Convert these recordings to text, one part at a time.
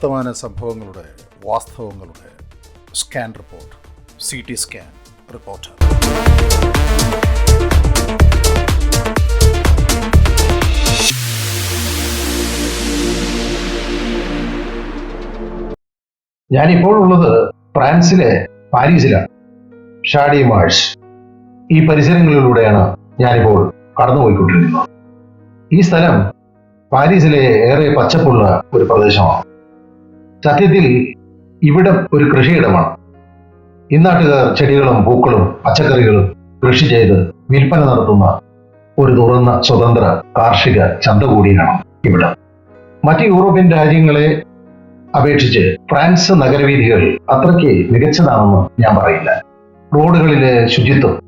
വർത്തമാന സംഭവങ്ങളുടെ വാസ്തവങ്ങളുടെ scan report C T scan report. ഞാനിപ്പോൾ ഉള്ളത് ഫ്രാൻസിലെ പാരീസിലാണ്. ഷാഡി മാഴ്സ് ഈ പരിസരങ്ങളിലൂടെയാണ് ഞാനിപ്പോൾ കടന്നുപോയിക്കൊണ്ടിരിക്കുന്നത്. ഈ സ്ഥലം പാരീസിലെ ഏറെ പച്ചപ്പുള്ള ഒരു പ്രദേശമാണ്. സത്യത്തിൽ ഇവിടം ഒരു കൃഷിയിടമാണ്. ഇന്നാട്ടുകാർ ചെടികളും പൂക്കളും പച്ചക്കറികളും കൃഷി ചെയ്ത് വിൽപ്പന നടത്തുന്ന ഒരു തുറന്ന സ്വതന്ത്ര കാർഷിക ചന്ത കൂടിയാണ് ഇവിടം. മറ്റ് യൂറോപ്യൻ രാജ്യങ്ങളെ അപേക്ഷിച്ച് ഫ്രാൻസ് നഗരവീഥികൾ അത്രയ്ക്ക് മികച്ചതാണെന്ന് ഞാൻ പറയില്ല. റോഡുകളിലെ ശുചിത്വം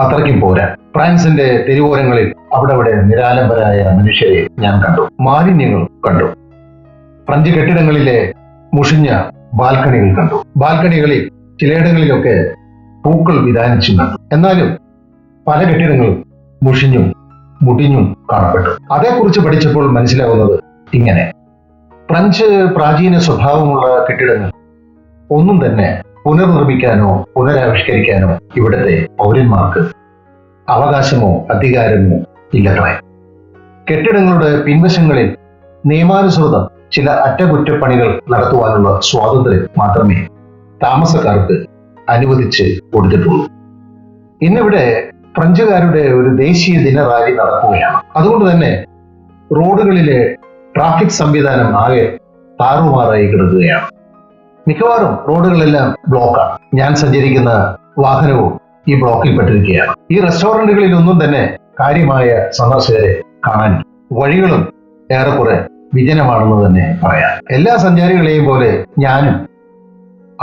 അത്രയ്ക്കും പോരാ. ഫ്രാൻസിന്റെ തെരുവോരങ്ങളിൽ അവിടെ അവിടെ നിരാലംബരായ മനുഷ്യരെ ഞാൻ കണ്ടു. മാലിന്യങ്ങൾ കണ്ടു. ഫ്രഞ്ച് കെട്ടിടങ്ങളിലെ മുഷിഞ്ഞ ബാൽക്കണികൾ കണ്ടു. ബാൽക്കണികളിൽ ചിലയിടങ്ങളിലൊക്കെ പൂക്കൾ വിധാനിച്ചു കണ്ടു. എന്നാലും പല കെട്ടിടങ്ങളും മുഷിഞ്ഞും മുടിഞ്ഞും കാണപ്പെട്ടു. അതേക്കുറിച്ച് പഠിച്ചപ്പോൾ മനസ്സിലാവുന്നത് ഇങ്ങനെ. ഫ്രഞ്ച് പ്രാചീന സ്വഭാവമുള്ള കെട്ടിടങ്ങൾ ഒന്നും തന്നെ പുനർനിർമ്മിക്കാനോ പുനരാവിഷ്കരിക്കാനോ ഇവിടുത്തെ പൗരന്മാർക്ക് അവകാശമോ അധികാരമോ ഇല്ലത്രേ. കെട്ടിടങ്ങളുടെ പിൻവശങ്ങളിൽ നിയമാനുസൃതം ചില അറ്റകുറ്റപ്പണികൾ നടത്തുവാനുള്ള സ്വാതന്ത്ര്യം മാത്രമേ താമസക്കാർക്ക് അനുവദിച്ച് കൊടുത്തിട്ടുള്ളൂ. ഇന്നിവിടെ ഫ്രഞ്ചുകാരുടെ ഒരു ദേശീയ ദിന റാലി നടക്കുകയാണ്. അതുകൊണ്ട് തന്നെ റോഡുകളിലെ ട്രാഫിക് സംവിധാനം ആകെ താറുമാറായി കിടക്കുകയാണ്. മിക്കവാറും റോഡുകളെല്ലാം ബ്ലോക്കാണ്. ഞാൻ സഞ്ചരിക്കുന്ന വാഹനവും ഈ ബ്ലോക്കിൽ പെട്ടിരിക്കുകയാണ്. ഈ റെസ്റ്റോറന്റുകളിൽ ഒന്നും തന്നെ കാര്യമായ സന്ദർശകരെ കാണാൻ വഴികളും ഏറെക്കുറെ വിജനമാണെന്ന് തന്നെ പറയാം. എല്ലാ സഞ്ചാരികളെയും പോലെ ഞാനും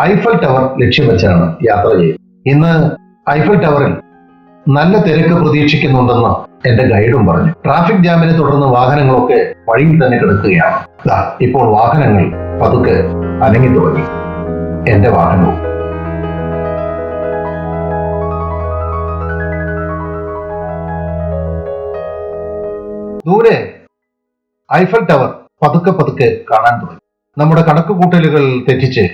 ഐഫൽ ടവർ ലക്ഷ്യം വെച്ചാണ് യാത്ര ചെയ്യുന്നത്. ഇന്ന് ഐഫൽ ടവറിൽ നല്ല തിരക്ക് പ്രതീക്ഷിക്കുന്നുണ്ടെന്ന് എന്റെ ഗൈഡും പറഞ്ഞു. ട്രാഫിക് ജാമിനെ തുടർന്ന് വാഹനങ്ങളൊക്കെ വഴിയിൽ തന്നെ കിടക്കുകയാണ്. ഇപ്പോൾ വാഹനങ്ങൾ പതുക്കെ അനങ്ങി തുടങ്ങി. എന്റെ വാഹനവും. ദൂരെ ഐഫൽ ടവർ പതുക്കെ പതുക്കെ കാണാൻ തുടങ്ങി. നമ്മുടെ കണക്കുകൂട്ടലുകൾ തെറ്റിച്ച്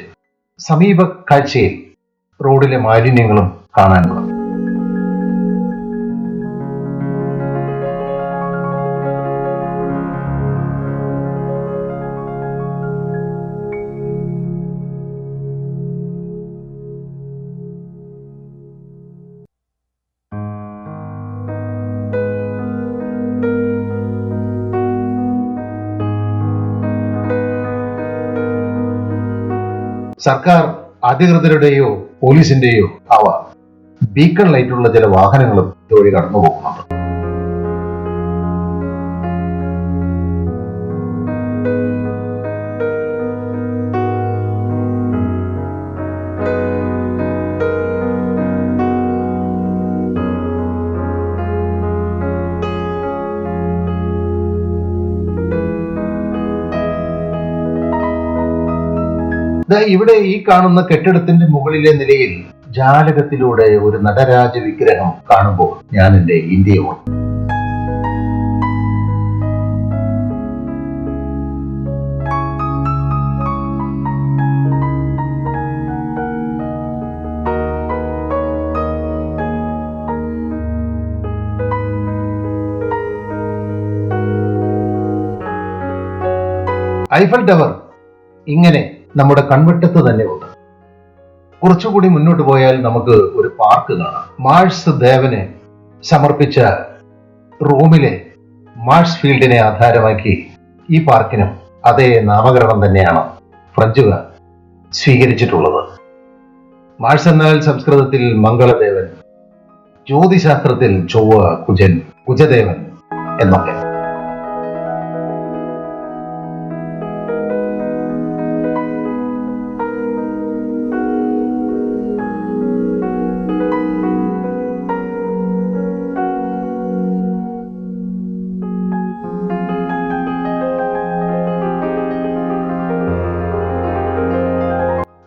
സമീപ കാഴ്ചയിൽ റോഡിലെ മാലിന്യങ്ങളും കാണാൻ തുടങ്ങി. സർക്കാർ അധികൃതരുടെയോ പോലീസിന്റെയോ അവ. ബീക്കൺ ലൈറ്റുള്ള ചില വാഹനങ്ങളും ഇതുവഴി കടന്നു ഇവിടെ ഈ കാണുന്ന കെട്ടിടത്തിന്റെ മുകളിലെ നിലയിൽ ജാലകത്തിലൂടെ ഒരു നടരാജ വിഗ്രഹം കാണുമ്പോൾ ഞാൻ എന്റെ ഇന്ത്യ ഐഫൽ ടവർ ഇങ്ങനെ നമ്മുടെ കൺവെട്ടത്ത് തന്നെ ഉണ്ട്. കുറച്ചുകൂടി മുന്നോട്ട് പോയാൽ നമുക്ക് ഒരു പാർക്ക് കാണാം. മാഴ്സ് ദേവന് സമർപ്പിച്ച റോമിലെ മാഴ്സ് ഫീൽഡിനെ ആധാരമാക്കി ഈ പാർക്കിനും അതേ നാമകരണം തന്നെയാണ് ഫ്രഞ്ചുകാർ സ്വീകരിച്ചിട്ടുള്ളത്. മാഴ്സ് എന്നാൽ സംസ്കൃതത്തിൽ മംഗളദേവൻ ജ്യോതിശാസ്ത്രത്തിൽ ചൊവ്വ കുജൻ കുജദേവൻ എന്നൊക്കെ.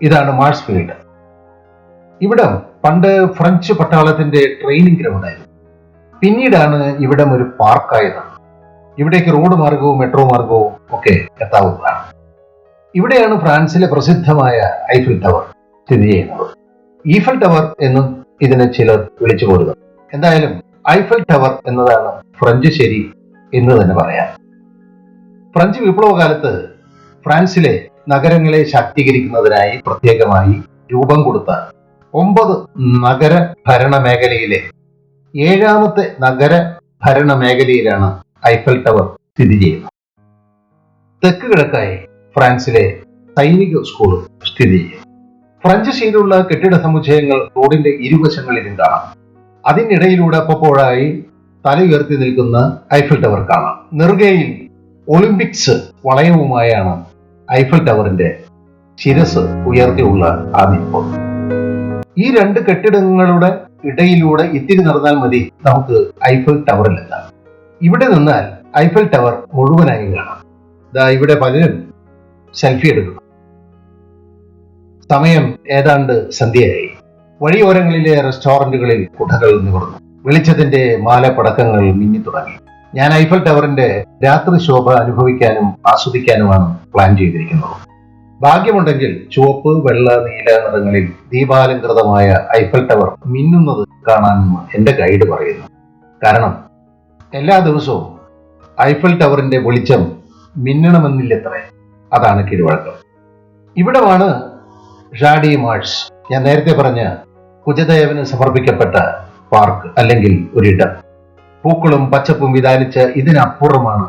ഇതാണ് മാർസ് ഫീൽഡ്. ഇവിടം പണ്ട് ഫ്രഞ്ച് പട്ടാളത്തിന്റെ ട്രെയിനിങ് ഗ്രൗണ്ടായിരുന്നു പിന്നീടാണ് ഇവിടം ഒരു പാർക്കായത് ഇവിടേക്ക് റോഡ് മാർഗവും മെട്രോ മാർഗവും ഒക്കെ എത്താവുന്നതാണ്. ഇവിടെയാണ് ഫ്രാൻസിലെ പ്രസിദ്ധമായ ഐഫിൽ ടവർ സ്ഥിതി ചെയ്യുന്നത്. ഈഫൽ ടവർ എന്നും ഇതിനെ ചിലർ വിളിച്ചു കൊടുക്കും എന്തായാലും ഐഫൽ ടവർ എന്നതാണ് ഫ്രഞ്ച് ശരി എന്ന് തന്നെ പറയാം. ഫ്രഞ്ച് വിപ്ലവകാലത്ത് ഫ്രാൻസിലെ നഗരങ്ങളെ ശാക്തീകരിക്കുന്നതിനായി പ്രത്യേകമായി രൂപം കൊടുത്ത ഒമ്പത് നഗര ഭരണ മേഖലയിലെ ഏഴാമത്തെ നഗര ഭരണ മേഖലയിലാണ് ഐഫൽ ടവർ സ്ഥിതി ചെയ്യുന്നത്. തെക്ക് കിഴക്കായി ഫ്രാൻസിലെ സൈനിക സ്കൂൾ സ്ഥിതി ചെയ്യുന്നു. ഫ്രഞ്ച് ശീലുള്ള കെട്ടിട സമുച്ചയങ്ങൾ റോഡിന്റെ ഇരുവശങ്ങളിലും കാണാം. അതിനിടയിലൂടെ അപ്പപ്പോഴായി തല ഉയർത്തി നിൽക്കുന്ന ഐഫൽ ടവർ കാണാം. നെറുകയിൽ ഒളിമ്പിക്സ് വളയവുമായാണ് ഐഫൽ ടവറിന്റെ ശിരസ് ഉയർത്തിയുള്ള ആ നിൽപ്പ്. ഈ രണ്ട് കെട്ടിടങ്ങളുടെ ഇടയിലൂടെ ഇത്തിരി നടന്നാൽ മതി നമുക്ക് ഐഫൽ ടവറിലെത്താം ഇവിടെ നിന്നാൽ ഐഫൽ ടവർ മുഴുവനായി കാണാം. ദാ ഇവിടെ പലരും സെൽഫി എടുക്കുന്നു. സമയം ഏതാണ്ട് സന്ധ്യയായി. വഴിയോരങ്ങളിലെ റെസ്റ്റോറന്റുകളിൽ കുടകൾ നിവർന്നു. വെളിച്ചത്തിന്റെ മാലപ്പടക്കങ്ങൾ മിന്നി തുടങ്ങി ഞാൻ ഐഫൽ ടവറിന്റെ രാത്രി ശോഭ അനുഭവിക്കാനും ആസ്വദിക്കാനുമാണ് പ്ലാൻ ചെയ്തിരിക്കുന്നത്. ഭാഗ്യമുണ്ടെങ്കിൽ ചുവപ്പ് വെള്ള നീല നിറങ്ങളിൽ ദീപാലങ്കൃതമായ ഐഫൽ ടവർ മിന്നുന്നത് കാണാനെന്ന് എന്റെ ഗൈഡ് പറയുന്നു. കാരണം എല്ലാ ദിവസവും ഐഫൽ ടവറിന്റെ വെളിച്ചം മിന്നണമെന്നില്ലത്രേ. അതാണ് കിഴിവഴക്കം. ഇവിടമാണ് ഷാഡി മാഴ്സ് ഞാൻ നേരത്തെ പറഞ്ഞ കുജദേവന് സമർപ്പിക്കപ്പെട്ട പാർക്ക് അല്ലെങ്കിൽ ഒരിടം. പൂക്കളും പച്ചപ്പും വിതാനിച്ച് ഇതിനപ്പുറമാണ്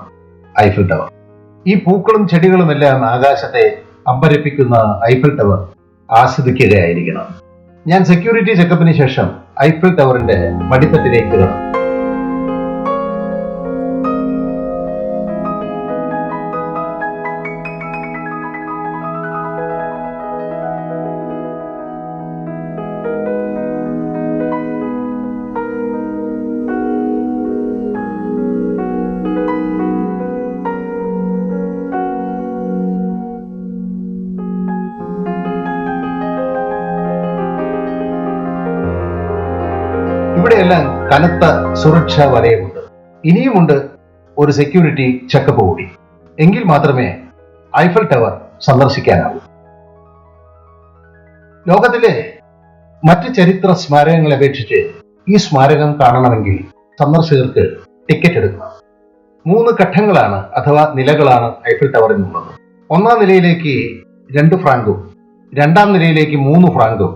ഐഫിൽ ടവർ ഈ പൂക്കളും ചെടികളും എല്ലാം ആകാശത്തെ അമ്പരപ്പിക്കുന്ന ഐഫിൽ ടവർ ആസ്വദിക്കുകയായിരിക്കണം ഞാൻ സെക്യൂരിറ്റി ചെക്കപ്പിന് ശേഷം ഐഫിൽ ടവറിന്റെ പടിത്തട്ടിലേക്ക് കടന്നു. കനത്ത സുരക്ഷാ വലയമുണ്ട്. ഇനിയുമുണ്ട് ഒരു സെക്യൂരിറ്റി ചെക്കപ്പ് കൂടി. എങ്കിൽ മാത്രമേ ഐഫൽ ടവർ സന്ദർശിക്കാനാവൂ. ലോകത്തിലെ മറ്റ് ചരിത്ര സ്മാരകങ്ങളെ അപേക്ഷിച്ച് ഈ സ്മാരകം കാണണമെങ്കിൽ സന്ദർശകർക്ക് ടിക്കറ്റ് എടുക്കണം. മൂന്ന് ഘട്ടങ്ങളാണ് അഥവാ നിലകളാണ് ഐഫൽ ടവറിനുള്ളത് ഒന്നാം നിലയിലേക്ക് രണ്ട് ഫ്രാങ്കും രണ്ടാം നിലയിലേക്ക് മൂന്ന് ഫ്രാങ്കും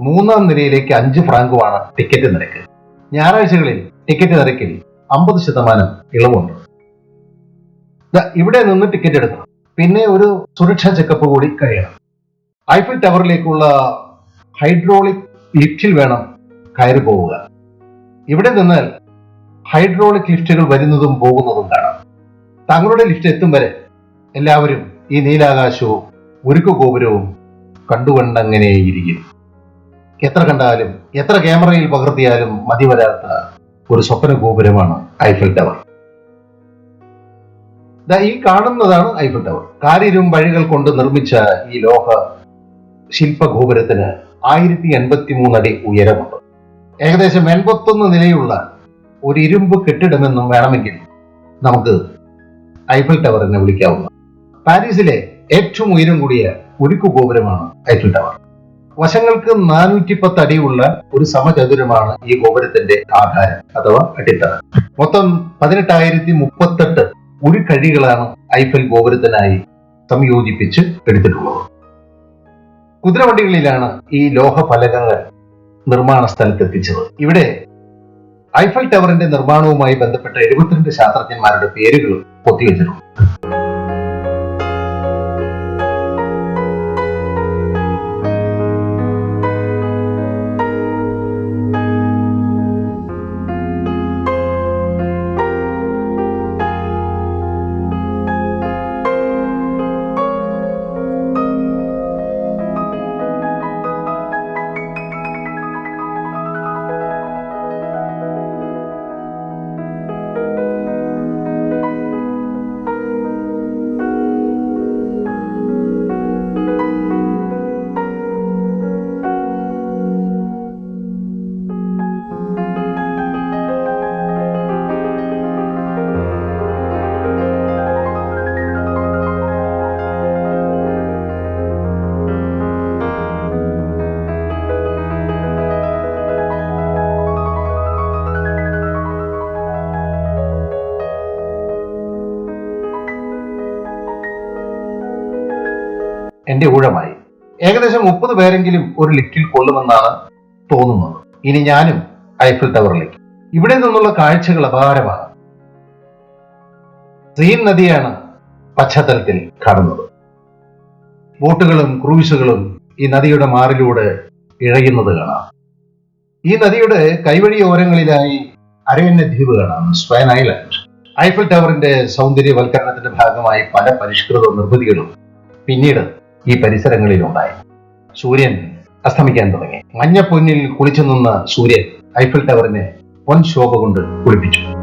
മൂന്നാം നിലയിലേക്ക് അഞ്ച് ഫ്രാങ്കുമാണ് ടിക്കറ്റ് നിരക്ക്. ഞായറാഴ്ചകളിൽ ടിക്കറ്റ് നിരക്കിൽ അമ്പത് ശതമാനം ഇളവുണ്ട്. ഇവിടെ നിന്ന് ടിക്കറ്റ് എടുക്കണം. പിന്നെ ഒരു സുരക്ഷാ ചെക്കപ്പ് കൂടി കഴിയണം. ഐഫിൽ ടവറിലേക്കുള്ള ഹൈഡ്രോളിക് ലിഫ്റ്റിൽ വേണം കയറി പോവുക. ഇവിടെ നിന്നാൽ ഹൈഡ്രോളിക് ലിഫ്റ്റുകൾ വരുന്നതും പോകുന്നതും കാണാം. തങ്ങളുടെ ലിഫ്റ്റ് എത്തും വരെ എല്ലാവരും ഈ നീലാകാശവും ഉരുക്കു ഗോപുരവും കണ്ടുകൊണ്ടങ്ങനെ ഇരിക്കും എത്ര കണ്ടാലും എത്ര ക്യാമറയിൽ പകർത്തിയാലും മതി വരാത്ത ഒരു സ്വപ്ന ഗോപുരമാണ് ഐഫിൽ ടവർ ഈ കാണുന്നതാണ് ഐഫിൽ ടവർ കാരിരും വഴികൾ കൊണ്ട് നിർമ്മിച്ച ഈ ലോഹ ശില്പഗോപുരത്തിന് ആയിരത്തി എൺപത്തി മൂന്നടി ഉയരമുണ്ട്. ഏകദേശം എൺപത്തൊന്ന് നിലയുള്ള ഒരു ഇരുമ്പ് കെട്ടിടമെന്നും വേണമെങ്കിൽ നമുക്ക് ഐഫിൽ ടവർ എന്ന് വിളിക്കാവുന്ന പാരീസിലെ ഏറ്റവും ഉയരം കൂടിയ ഉരുക്കു ഗോപുരമാണ് ഐഫിൽ ടവർ വശങ്ങൾക്ക് നാനൂറ്റി പത്ത് അടിയുള്ള ഒരു സമചതുരമാണ് ഈ ഗോപുരത്തിന്റെ ആധാരം അഥവാ അടിത്തറ. മൊത്തം പതിനെട്ടായിരത്തി മുപ്പത്തെട്ട് ഒരു കഴികളാണ് ഐഫൽ ഗോപുരത്തിനായി സംയോജിപ്പിച്ച് എടുത്തിട്ടുള്ളത്. കുതിരവണ്ടികളിലാണ് ഈ ലോഹ ഫലകങ്ങൾ നിർമ്മാണ സ്ഥലത്തെത്തിച്ചത്. ഇവിടെ ഐഫൽ ടവറിന്റെ നിർമ്മാണവുമായി ബന്ധപ്പെട്ട എഴുപത്തിരണ്ട് ശാസ്ത്രജ്ഞന്മാരുടെ പേരുകളും പൊത്തിവെച്ചിട്ടുണ്ട്. എന്റെ ഊഴമായി ഏകദേശം മുപ്പത് പേരെങ്കിലും ഒരു ലിഫ്റ്റിൽ കൊള്ളുമെന്നാണ് തോന്നുന്നത്. ഇനി ഞാനും ഐഫിൽ ടവറിലേക്ക്. ഇവിടെ നിന്നുള്ള കാഴ്ചകൾ അപാരമാണ്. സീൻ നദിയാണ് പശ്ചാത്തലത്തിൽ കാണുന്നത് ബോട്ടുകളും ക്രൂയിസുകളും ഈ നദിയുടെ മാറിലൂടെ ഇഴയുന്നത് കാണാം. ഈ നദിയുടെ കൈവഴിയോരങ്ങളിലായി അരയന്ന ദ്വീപ് കാണാം. സ്വയൻ ഐലൻഡ് ഐഫിൽ ടവറിന്റെ സൗന്ദര്യവൽക്കരണത്തിന്റെ ഭാഗമായി പല പരിഷ്കൃത നിർമ്മിതികളും പിന്നീട് ഈ പരിസരങ്ങളിൽ ഉണ്ടായി സൂര്യൻ അസ്തമിക്കാൻ തുടങ്ങി. മഞ്ഞപ്പൊന്നിൽ കുളിച്ചു നിന്ന സൂര്യൻ ഐഫൽ ടവറിനെ പൊൻ ശോഭ കൊണ്ട് കുളിപ്പിച്ചു.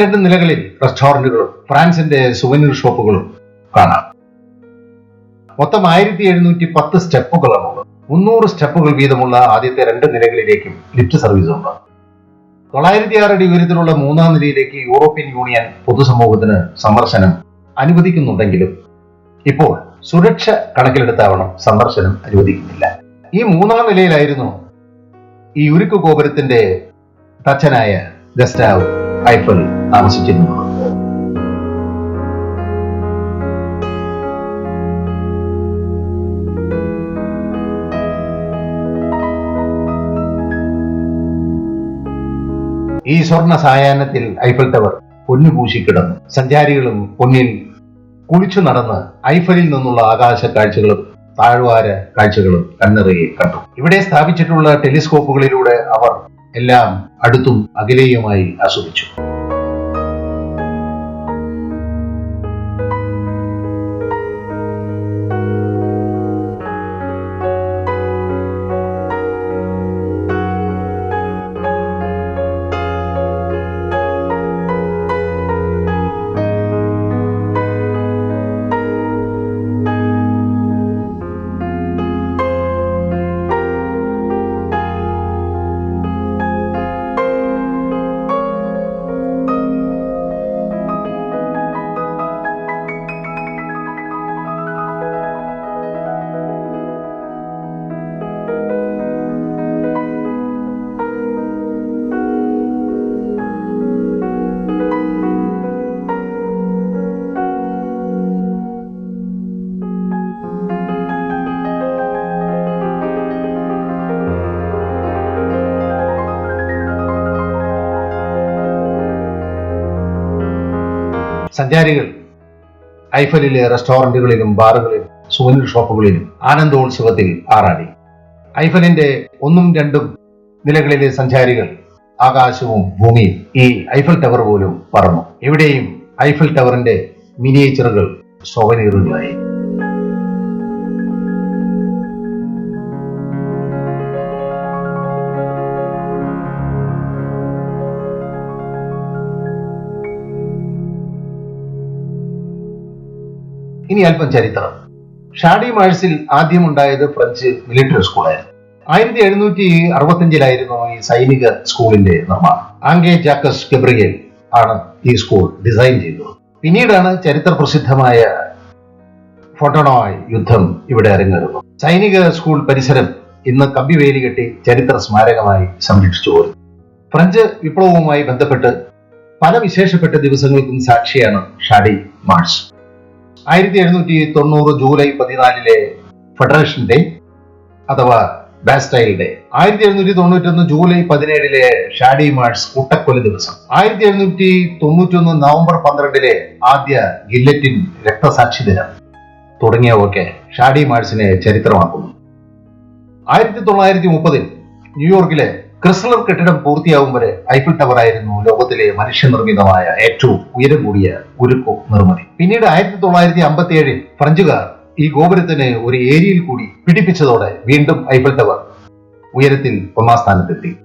രണ്ടും നിലകളിൽ റെസ്റ്റോറന്റുകളും ഫ്രാൻസിന്റെ സുവനീർ ഷോപ്പുകളും കാണാം. മൊത്തം ആയിരത്തി എഴുന്നൂറ്റി പത്ത് സ്റ്റെപ്പുകളാണുള്ളത് മുന്നൂറ് സ്റ്റെപ്പുകൾ വീതമുള്ള ആദ്യത്തെ രണ്ട് നിലകളിലേക്കും ലിഫ്റ്റ് സർവീസ് ഉണ്ട് തൊള്ളായിരത്തി ആറ് അടി ഉയരത്തിലുള്ള മൂന്നാം നിലയിലേക്ക് യൂറോപ്യൻ യൂണിയൻ പൊതുസമൂഹത്തിന് സന്ദർശനം അനുവദിക്കുന്നുണ്ടെങ്കിലും ഇപ്പോൾ സുരക്ഷ കണക്കിലെടുത്താവണം സന്ദർശനം അനുവദിക്കുന്നില്ല. ഈ മൂന്നാം നിലയിലായിരുന്നു ഈ ഉരുക്കു ഗോപുരത്തിന്റെ തച്ചനായ ഗസ്റ്റാവ് ഐഫൽ താമസിച്ചിരുന്നത് ഈ സ്വർണ സായാഹ്നത്തിൽ ഐഫൽ ടവർ പൊന്നു പൂശിക്കിടന്നു സഞ്ചാരികളും പൊന്നിൽ കുളിച്ചു നടന്ന് ഐഫലിൽ നിന്നുള്ള ആകാശ കാഴ്ചകളും താഴ്വാര കാഴ്ചകളും കണ്ണിറയെ കണ്ടു. ഇവിടെ സ്ഥാപിച്ചിട്ടുള്ള ടെലിസ്കോപ്പുകളിലൂടെ അവർ എല്ലാം അടുത്തും അകലെയുമായി ആസ്വദിച്ചു. സഞ്ചാരികൾ ഐഫലിലെ റെസ്റ്റോറന്റുകളിലും ബാറുകളിലും സുവനീർ ഷോപ്പുകളിലും ആനന്ദോത്സവത്തിൽ ആറാടി. ഐഫലിന്റെ ഒന്നും രണ്ടും നിലകളിലെ സഞ്ചാരികൾ ആകാശവും ഭൂമിയും ഈ ഐഫൽ ടവർ പോലും പറന്നു. എവിടെയും ഐഫൽ ടവറിന്റെ മിനിയേച്ചറുകൾ സോവനീറുകളായി. ഇനി അല്പം ചരിത്രം. ഷാഡി മാഴ്സിൽ ആദ്യമുണ്ടായത് ഫ്രഞ്ച് മിലിറ്ററി സ്കൂളായിരുന്നു. ആയിരത്തി എഴുന്നൂറ്റി അറുപത്തിയഞ്ചിലായിരുന്നു ഈ സൈനിക സ്കൂളിന്റെ നിർമ്മാണം. ആങ്കേ ജാക്കസ് ഗബ്രിയേൽ ആണ് ഈ സ്കൂൾ ഡിസൈൻ ചെയ്തത്. പിന്നീടാണ് ചരിത്ര പ്രസിദ്ധമായ ഫോട്ടോണോയ് യുദ്ധം ഇവിടെ അരങ്ങേറുന്നത്. സൈനിക സ്കൂൾ പരിസരം ഇന്ന് കമ്പിവേലി കെട്ടി ചരിത്ര സ്മാരകമായി സംരക്ഷിച്ചു പോരുന്നു. ഫ്രഞ്ച് വിപ്ലവവുമായി ബന്ധപ്പെട്ട് പല വിശേഷപ്പെട്ട ദിവസങ്ങൾക്കും സാക്ഷിയാണ് ഷാഡി മാർച്ച് ആയിരത്തി എഴുന്നൂറ്റി തൊണ്ണൂറ് ജൂലൈ പതിനാലിലെ ഫെഡറേഷൻ ഡേ അഥവാ ബാസ്റ്റൈൽ ഡേ. ആയിരത്തി എഴുന്നൂറ്റി തൊണ്ണൂറ്റൊന്ന് ജൂലൈ പതിനേഴിലെ ഷാഡി മാർച്ച് കൂട്ടക്കൊല ദിവസം. ആയിരത്തി എഴുന്നൂറ്റി തൊണ്ണൂറ്റൊന്ന് നവംബർ പന്ത്രണ്ടിലെ ആദ്യ ഗില്ലറ്റിൻ രക്തസാക്ഷി ദിനം തുടങ്ങിയവയൊക്കെ ഷാഡി മാർച്ചിനെ ചരിത്രമാക്കുന്നു. ആയിരത്തി തൊള്ളായിരത്തി മുപ്പതിൽ ന്യൂയോർക്കിലെ ക്രിസ്ലർ കെട്ടിടം പൂർത്തിയാവും വരെ ഐഫിൽ ടവർ ആയിരുന്നു ലോകത്തിലെ മനുഷ്യനിർമ്മിതമായ ഏറ്റവും ഉയരം കൂടിയ ഉരുക്കു നിർമ്മിതി. പിന്നീട് ആയിരത്തി തൊള്ളായിരത്തി അമ്പത്തി ഏഴിൽ ഫ്രഞ്ചുകാർ ഈ ഗോപുരത്തിന് ഒരു ഏരിയയിൽ കൂടി പിടിപ്പിച്ചതോടെ വീണ്ടും ഐഫൽ ടവർ ഉയരത്തിൽ ഒന്നാം സ്ഥാനത്തെത്തി.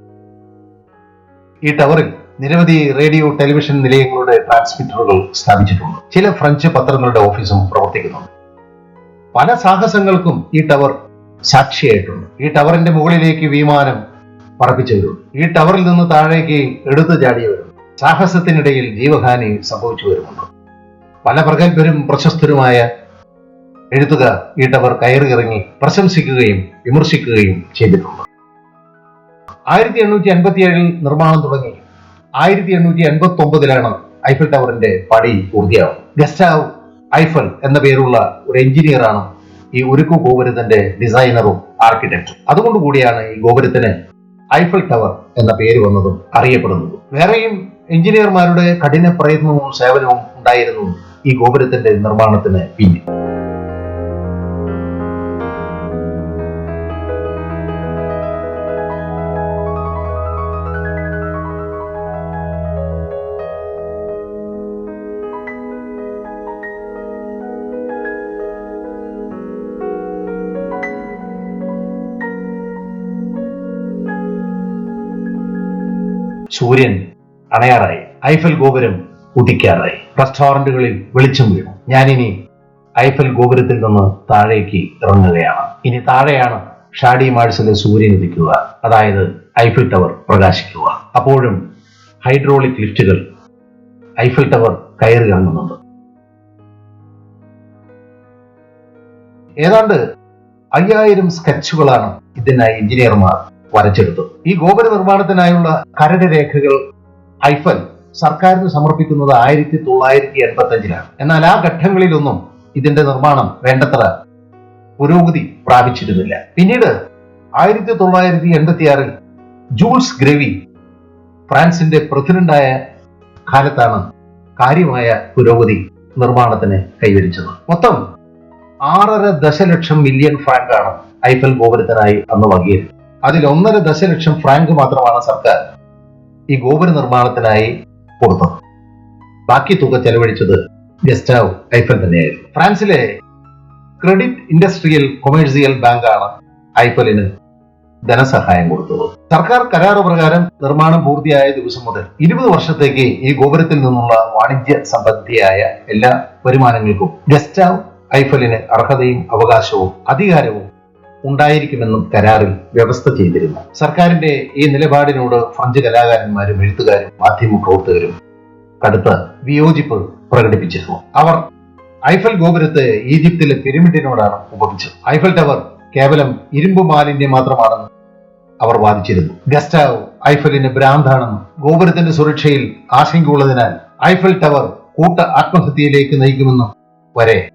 ഈ ടവറിൽ നിരവധി റേഡിയോ ടെലിവിഷൻ നിലയങ്ങളുടെ ട്രാൻസ്മിറ്ററുകൾ സ്ഥാപിച്ചിട്ടുണ്ട്. ചില ഫ്രഞ്ച് പത്രങ്ങളുടെ ഓഫീസും പ്രവർത്തിക്കുന്നുണ്ട്. പല സാഹസങ്ങൾക്കും ഈ ടവർ സാക്ഷിയായിട്ടുണ്ട്. ഈ ടവറിന്റെ മുകളിലേക്ക് വിമാനം പറപ്പിച്ചവരുണ്ട് ഈ ടവറിൽ നിന്ന് താഴേക്ക് എടുത്തു ചാടിയവരും സാഹസത്തിനിടയിൽ ജീവഹാനി സംഭവിച്ചു വരുന്നുണ്ട്. പല പ്രഗത്ഭരും പ്രശസ്തരുമായ എഴുത്തുകാർ ഈ ടവർ കയറിയിറങ്ങി പ്രശംസിക്കുകയും വിമർശിക്കുകയും ചെയ്തിട്ടുണ്ട്. ആയിരത്തി എണ്ണൂറ്റി അൻപത്തി ഏഴിൽ നിർമ്മാണം തുടങ്ങി. ആയിരത്തി എണ്ണൂറ്റി എൺപത്തി ഒമ്പതിലാണ് ഐഫൽ ടവറിന്റെ പണി പൂർത്തിയാവും ഗസ്റ്റാവ് ഐഫൽ എന്ന പേരുള്ള ഒരു എഞ്ചിനീയറാണ് ഈ ഉരുക്കു ഗോപുരത്തിന്റെ ഡിസൈനറും ആർക്കിടെക്റ്റും അതുകൊണ്ട് കൂടിയാണ് ഈ ഗോപുരത്തിന് ഐഫൽ ടവർ എന്ന പേര് വന്നതും അറിയപ്പെടുന്നതും. വേറെയും എഞ്ചിനീയർമാരുടെ കഠിന പ്രയത്നവും സേവനവും ഉണ്ടായിരുന്നു ഈ ഗോപുരത്തിന്റെ നിർമ്മാണത്തിന് പിന്നിൽ. സൂര്യൻ അണയാറായി. ഐഫൽ ഗോപുരം ഉദിക്കാറായി. റെസ്റ്റോറന്റുകളിൽ വെളിച്ചം വീണു. ഞാനിനി ഐഫൽ ഗോപുരത്തിൽ നിന്ന് താഴേക്ക് ഇറങ്ങുകയാണ്. ഇനി താഴെയാണ് ഷാഡി മാഴ്സിലെ സൂര്യൻ ഉദിക്കുക. അതായത് ഐഫിൽ ടവർ പ്രകാശിക്കുക. അപ്പോഴും ഹൈഡ്രോളിക് ലിഫ്റ്റുകൾ ഐഫിൽ ടവർ കയറി ഇറങ്ങുന്നുണ്ട്. ഏതാണ്ട് അയ്യായിരം സ്കെച്ചുകളാണ് ഇതിനായി എഞ്ചിനീയർമാർ വരച്ചെടുത്തത്. ഈ ഗോപുര നിർമ്മാണത്തിനായുള്ള കരട് രേഖകൾ ഐഫൽ സർക്കാരിന് സമർപ്പിക്കുന്നത് ആയിരത്തി തൊള്ളായിരത്തി എൺപത്തി അഞ്ചിലാണ് എന്നാൽ ആ ഘട്ടങ്ങളിലൊന്നും ഇതിന്റെ നിർമ്മാണം വേണ്ടത്ര പുരോഗതി പ്രാപിച്ചിരുന്നില്ല. പിന്നീട് ആയിരത്തി തൊള്ളായിരത്തി എൺപത്തിയാറിൽ ജൂൾസ് ഗ്രേവി ഫ്രാൻസിന്റെ പ്രസിഡന്റായ കാലത്താണ് കാര്യമായ പുരോഗതി നിർമ്മാണത്തിന് കൈവരിച്ചത്. മൊത്തം ആറര ദശലക്ഷം മില്യൺ ഫ്രാങ്കാണ് ഐഫൽ ഗോപുരത്തിനായി അന്ന് വകയിരുന്നത്. അതിൽ ഒന്നര ദശലക്ഷം ഫ്രാങ്ക് മാത്രമാണ് സർക്കാർ ഈ ഗോപുര നിർമ്മാണത്തിനായി കൊടുത്തത്. ബാക്കി തുക ചെലവഴിച്ചത് ഗസ്റ്റാവ് ഐഫൽ തന്നെയായിരുന്നു. ഫ്രാൻസിലെ ക്രെഡിറ്റ് ഇൻഡസ്ട്രിയൽ കൊമേഴ്സ്യൽ ബാങ്കാണ് ഐഫലിന് ധനസഹായം കൊടുത്തത്. സർക്കാർ കരാറ് പ്രകാരം നിർമ്മാണം പൂർത്തിയായ ദിവസം മുതൽ ഇരുപത് വർഷത്തേക്ക് ഈ ഗോപുരത്തിൽ നിന്നുള്ള വാണിജ്യ സംബന്ധിയായ എല്ലാ വരുമാനങ്ങൾക്കും ഗസ്റ്റാവ് ഐഫലിന് അർഹതയും അവകാശവും അധികാരവും ഉണ്ടായിരിക്കുമെന്നും കരാറിൽ വ്യവസ്ഥ ചെയ്തിരുന്നു. സർക്കാരിന്റെ ഈ നിലപാടിനോട് ഫ്രഞ്ച് കലാകാരന്മാരും എഴുത്തുകാരും മാധ്യമ പ്രവർത്തകരും കടുത്ത വിയോജിപ്പ് പ്രകടിപ്പിച്ചിരുന്നു. അവർ ഐഫൽ ഗോപുരത്തെ ഈജിപ്തിലെ പിരമിഡിനോടാണ് ഉപമിച്ചത്. ഐഫൽ ടവർ കേവലം ഇരുമ്പ് മാലിന്യം മാത്രമാണെന്ന് അവർ വാദിച്ചിരുന്നു. ഗസ്റ്റാവ് ഐഫലിന് ഭ്രാന്താണെന്നും ഗോപുരത്തിന്റെ സുരക്ഷയിൽ ആശങ്കയുള്ളതിനാൽ ഐഫൽ ടവർ കൂട്ട ആത്മഹത്യയിലേക്ക് നയിക്കുമെന്നും വരെ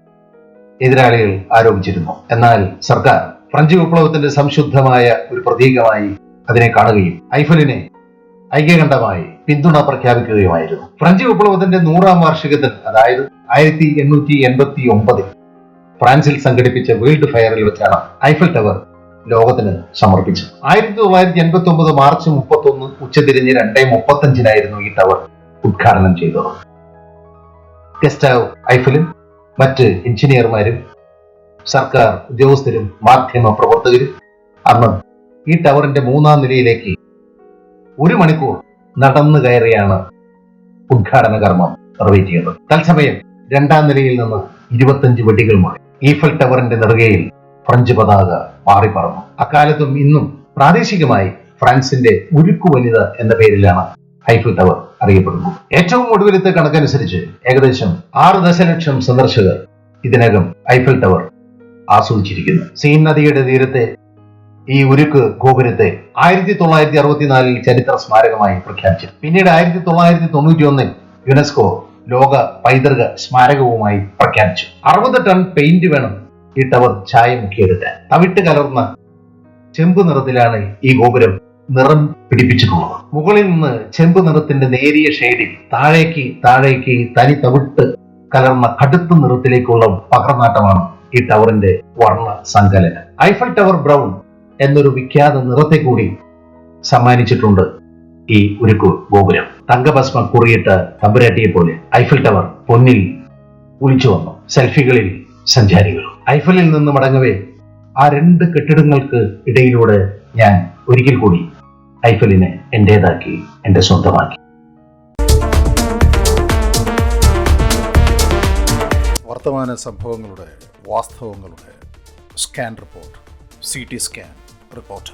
എതിരാളികൾ ആരോപിച്ചിരുന്നു. എന്നാൽ സർക്കാർ ഫ്രഞ്ച് വിപ്ലവത്തിന്റെ സംശുദ്ധമായ ഒരു പ്രതീകമായി അതിനെ കാണുകയും ഐഫലിനെ ഐക്യകണ്ഠമായി പിന്തുണ പ്രഖ്യാപിക്കുകയുമായിരുന്നു. ഫ്രഞ്ച് വിപ്ലവത്തിന്റെ നൂറാം വാർഷികത്തിൽ അതായത് ആയിരത്തി എണ്ണൂറ്റി എൺപത്തി ഒമ്പതിൽ ഫ്രാൻസിൽ സംഘടിപ്പിച്ച വേൾഡ് ഫയറിൽ വെച്ചാണ് ഐഫൽ ടവർ ലോകത്തിന് സമർപ്പിച്ചത്. ആയിരത്തി തൊള്ളായിരത്തി എൺപത്തി ഒമ്പത് മാർച്ച് മുപ്പത്തി ഒന്ന് ഉച്ചതിരിഞ്ഞ് രണ്ടേ മുപ്പത്തഞ്ചിനായിരുന്നു ഈ ടവർ ഉദ്ഘാടനം ചെയ്തത്. ഗസ്റ്റാവ് ഐഫലും മറ്റ് എഞ്ചിനീയർമാരും സർക്കാർ ഉദ്യോഗസ്ഥരും മാധ്യമ പ്രവർത്തകരും അന്ന് ഈ ടവറിന്റെ മൂന്നാം നിലയിലേക്ക് ഒരു മണിക്കൂർ നടന്നു കയറിയാണ് ഉദ്ഘാടന കർമ്മം നിറവേറ്റിയത്. തത്സമയം രണ്ടാം നിലയിൽ നിന്ന് ഇരുപത്തഞ്ച് വെടികളുമായി ഈഫൽ ടവറിന്റെ നെറുകയിൽ ഫ്രഞ്ച് പതാക മാറിപ്പറന്നു. അക്കാലത്തും ഇന്നും പ്രാദേശികമായി ഫ്രാൻസിന്റെ ഉരുക്കു വനിത എന്ന പേരിലാണ് ഐഫൽ ടവർ അറിയപ്പെടുന്നത്. ഏറ്റവും ഒടുവിലത്തെ കണക്കനുസരിച്ച് ഏകദേശം ആറ് ദശലക്ഷം സന്ദർശകർ ഇതിനകം ഐഫൽ ടവർ ആസ്വദിച്ചിരിക്കുന്നു. സീൻ നദിയുടെ തീരത്തെ ഈ ഉരുക്ക് ഗോപുരത്തെ ആയിരത്തി തൊള്ളായിരത്തി അറുപത്തിനാലിൽ ചരിത്ര സ്മാരകമായി പ്രഖ്യാപിച്ചു പിന്നീട് ആയിരത്തി തൊള്ളായിരത്തി തൊണ്ണൂറ്റി ഒന്നിൽ യുനെസ്കോ ലോക പൈതൃക സ്മാരകവുമായി പ്രഖ്യാപിച്ചു. അറുപത് ടൺ പെയിന്റ് വേണം ഈ ടവർ ചായ മുക്കിയെടുക്കാൻ തവിട്ട് കലർന്ന ചെമ്പ് നിറത്തിലാണ് ഈ ഗോപുരം നിറം പിടിപ്പിച്ചിട്ടുള്ളത്. മുകളിൽ നിന്ന് ചെമ്പ് നിറത്തിന്റെ നേരിയ ഷെയ്ഡിൽ താഴേക്ക് താഴേക്ക് തനി തവിട്ട് കലർന്ന കടുത്ത നിറത്തിലേക്കുള്ള പകർനാട്ടമാണ് ഈ ടവറിന്റെ വർണ സങ്കലനം. ഐഫൽ ടവർ ബ്രൗൺ എന്നൊരു വിഖ്യാത നിറത്തെ കൂടി സമ്മാനിച്ചിട്ടുണ്ട് ഈ ഉരുക്കു ഗോപുരം. തങ്കഭസ്മ കുറിയിട്ട് തമ്പുരാട്ടിയെ പോലെ ഐഫൽ ടവർ പൊന്നിൽ ഒളിച്ചു വന്നു. സെൽഫികളിൽ സഞ്ചാരികൾ ഐഫലിൽ നിന്ന് മടങ്ങവേ ആ രണ്ട് കെട്ടിടങ്ങൾക്ക് ഇടയിലൂടെ ഞാൻ ഒരിക്കൽ കൂടി ഐഫലിനെ എന്റേതാക്കി എന്റെ സ്വന്തമാക്കി. വർത്തമാന സംഭവങ്ങളുടെ വാസ്തവങ്ങളുടെ scan report C T scan report.